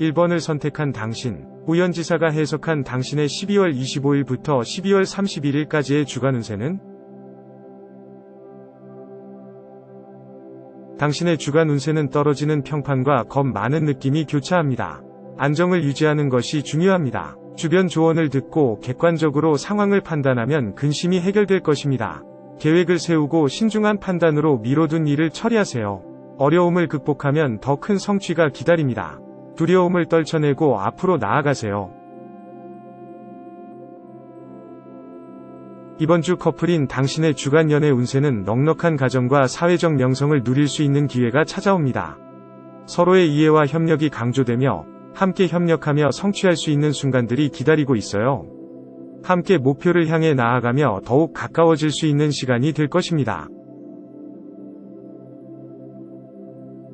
(1번을) 선택한 당신 우연지사가 해석한 당신의 12월 25일부터 12월 31일까지의 주간 운세는 당신의 주간 운세는 떨어지는 평판과 겁 많은 느낌이 교차합니다. 안정을 유지하는 것이 중요합니다. 주변 조언을 듣고 객관적으로 상황을 판단하면 근심이 해결될 것입니다. 계획을 세우고 신중한 판단으로 미뤄둔 일을 처리하세요. 어려움을 극복하면 더 큰 성취가 기다립니다. 두려움을 떨쳐내고 앞으로 나아가세요. 이번 주 커플인 당신의 주간 연애 운세는 넉넉한 가정과 사회적 명성을 누릴 수 있는 기회가 찾아옵니다. 서로의 이해와 협력이 강조되며 함께 협력하며 성취할 수 있는 순간들이 기다리고 있어요. 함께 목표를 향해 나아가며 더욱 가까워질 수 있는 시간이 될 것입니다.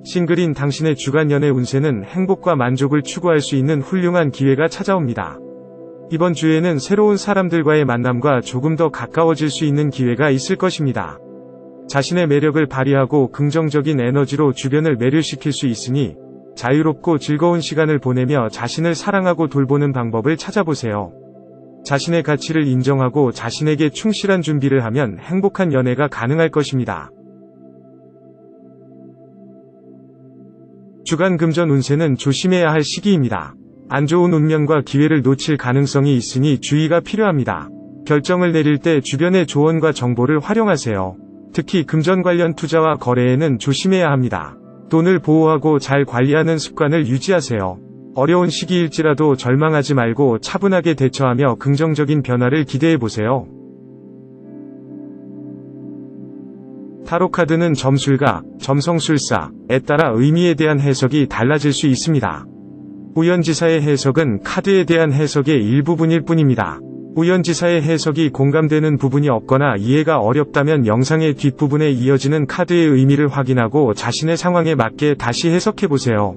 싱글인 당신의 주간 연애 운세는 행복과 만족을 추구할 수 있는 훌륭한 기회가 찾아옵니다. 이번 주에는 새로운 사람들과의 만남과 조금 더 가까워질 수 있는 기회가 있을 것입니다. 자신의 매력을 발휘하고 긍정적인 에너지로 주변을 매료시킬 수 있으니 자유롭고 즐거운 시간을 보내며 자신을 사랑하고 돌보는 방법을 찾아보세요. 자신의 가치를 인정하고 자신에게 충실한 준비를 하면 행복한 연애가 가능할 것입니다. 주간 금전 운세는 조심해야 할 시기입니다. 안 좋은 운명과 기회를 놓칠 가능성이 있으니 주의가 필요합니다. 결정을 내릴 때 주변의 조언과 정보를 활용하세요. 특히 금전 관련 투자와 거래에는 조심해야 합니다. 돈을 보호하고 잘 관리하는 습관을 유지하세요. 어려운 시기일지라도 절망하지 말고 차분하게 대처하며 긍정적인 변화를 기대해 보세요. 타로 카드는 점술가, 점성술사에 따라 의미에 대한 해석이 달라질 수 있습니다. 우연지사의 해석은 카드에 대한 해석의 일부분일 뿐입니다. 우연지사의 해석이 공감되는 부분이 없거나 이해가 어렵다면 영상의 뒷부분에 이어지는 카드의 의미를 확인하고 자신의 상황에 맞게 다시 해석해보세요.